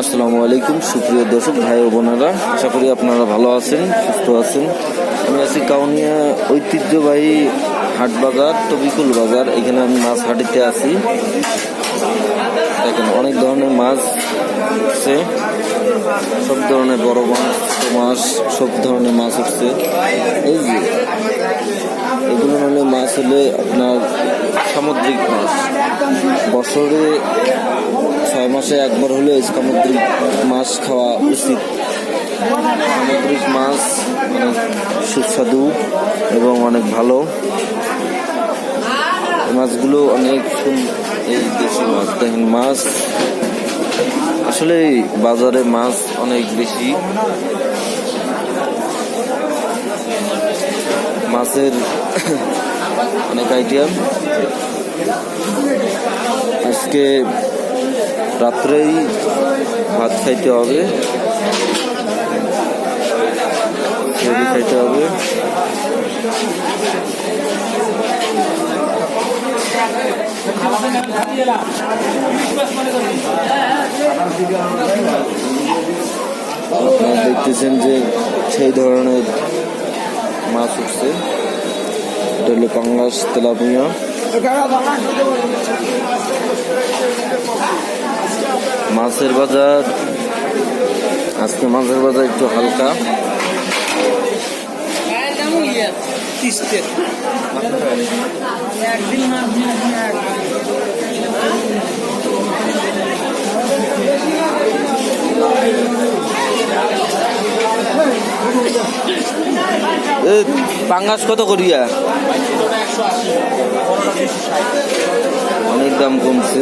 আসসালামু আলাইকুম, সুপ্রিয় দর্শক, ভাই ও বোনেরা। আশা করি আপনারা ভালো আছেন, সুস্থ আছেন। আমি আছি কাউনিয়া ঐতিহ্যবাহী হাট বাজার তবিকুল বাজার। এখানে আমি মাছ হাটিতে আছি। দেখেন, অনেক ধরনের মাছ উঠছে। সব ধরনের বড় মাছ মাছ, সব ধরনের মাছ উঠছে। এই যে, এগুলো মানে মাছ হলে আপনার সামুদ্রিক মাছ। বছরে মাসে একবার হলে সামুদ্রিক মাছ খাওয়া উচিত। সামুদ্রিক মাছ অনেক সুস্বাদু এবং অনেক ভালো। মাছগুলো অনেক এই দেশি মাছ দেখেন মাছ। আসলে বাজারে মাছ অনেক বেশি। মাছের অনেক আইটেম। আজকে রাত্রেই ভাত খাইতে হবে। খাইতে হবে। আপনারা দেখতেছেন যে সেই ধরনের মাছ উঠছে। এটা হলো পাঙ্গাস তেলাপিয়া। মাছের বাজার। আজকে মাছের বাজার একটু হালকা। পাঙ্গাস কত করিয়া? অনেক দাম কমছে।